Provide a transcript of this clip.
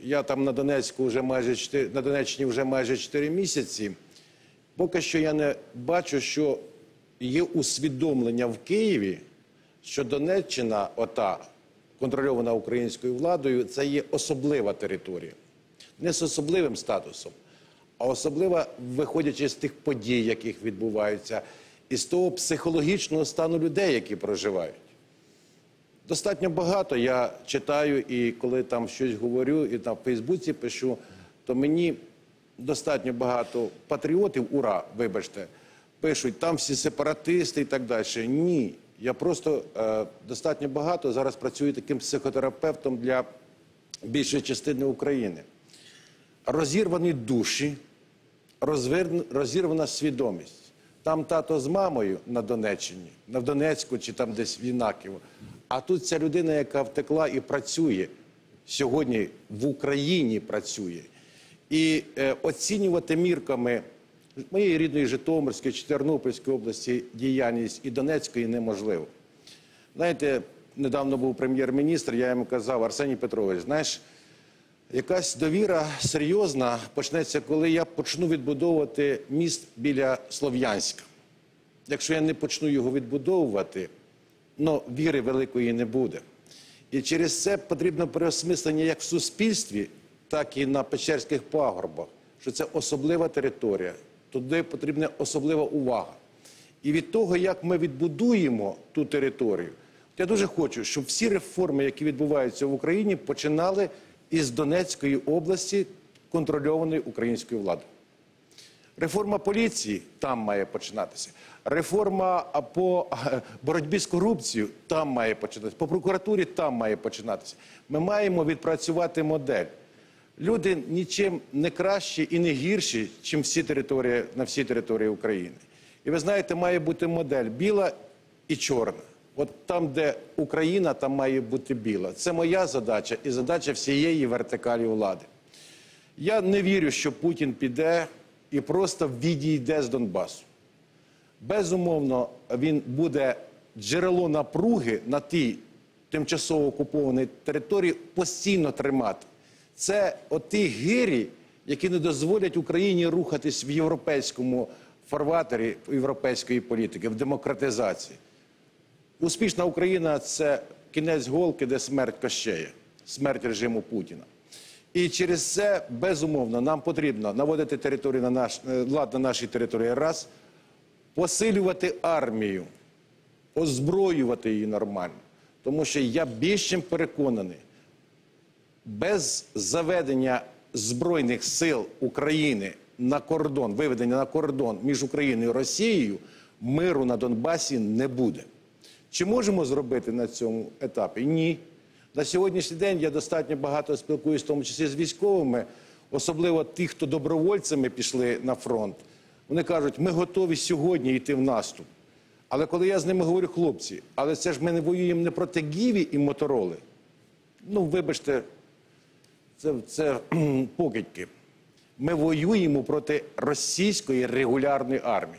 Я там на Донецьку вже майже 4, на Донеччині вже майже 4 місяці. Поки що я не бачу, що є усвідомлення в Києві, що Донеччина, ота контрольована українською владою, це є особлива територія. Не з особливим статусом, а особлива, виходячи з тих подій, яких відбуваються, і з того психологічного стану людей, які проживають. Достатньо багато я читаю, і коли там щось говорю, і на Фейсбуці пишу, то мені достатньо багато патріотів, ура, вибачте, пишуть, там всі сепаратисти і так далі. Ні. Я просто е, достатньо багато зараз працюю таким психотерапевтом для більшої частини України. Розірвані душі, розірвана свідомість. Там тато з мамою на Донеччині, на Донецьку чи там десь в Інаківо. А тут ця людина, яка втекла і працює сьогодні в Україні працює. І е, оцінювати мірками моєї рідної Житомирської чи Тернопільської області діяльність і Донецької неможливо. Знаєте, недавно був прем'єр-міністр, я йому казав, Арсеній Петрович, знаєш, якась довіра серйозна почнеться, коли я почну відбудовувати міст біля Слов'янська. Якщо я не почну його відбудовувати, ну, віри великої не буде. І через це потрібно переосмислення як в суспільстві, так і на Печерських пагорбах, що це особлива територія, туди потрібна особлива увага. І від того, як ми відбудуємо ту територію, я дуже хочу, щоб всі реформи, які відбуваються в Україні, починали із Донецької області, контрольованої українською владою. Реформа поліції там має починатися. Реформа по боротьбі з корупцією там має починатися. По прокуратурі там має починатися. Ми маємо відпрацювати модель. Люди нічим не кращі і не гірші, ніж всі території на всій території України. І ви знаєте, має бути модель біла і чорна. От там, де Україна, там має бути біла. Це моя задача і задача всієї вертикалі влади. Я не вірю, що Путін піде і просто відійде з Донбасу. Безумовно, він буде джерело напруги на тій тимчасово окупованій території постійно тримати. Це оті гирі, які не дозволять Україні рухатись в європейському фарватері європейської політики, в демократизації. Успішна Україна це кінець голки, де смерть Кощея, смерть режиму Путіна. І через це, безумовно, нам потрібно наводити територію на наш, е, лад на нашій території раз, посилювати армію, озброювати її нормально. Тому що я більш чим переконаний, без заведення Збройних сил України на кордон, виведення на кордон між Україною і Росією, миру на Донбасі не буде. Чи можемо зробити на цьому етапі? Ні. На сьогоднішній день я достатньо багато спілкуюся, в тому числі з військовими, особливо ті, хто добровольцями пішли на фронт. Вони кажуть, ми готові сьогодні йти в наступ. Але коли я з ними говорю, хлопці, але це ж ми не воюємо не проти Гіві і Мотороли. Ну, вибачте, це, це покидьки. Ми воюємо проти російської регулярної армії.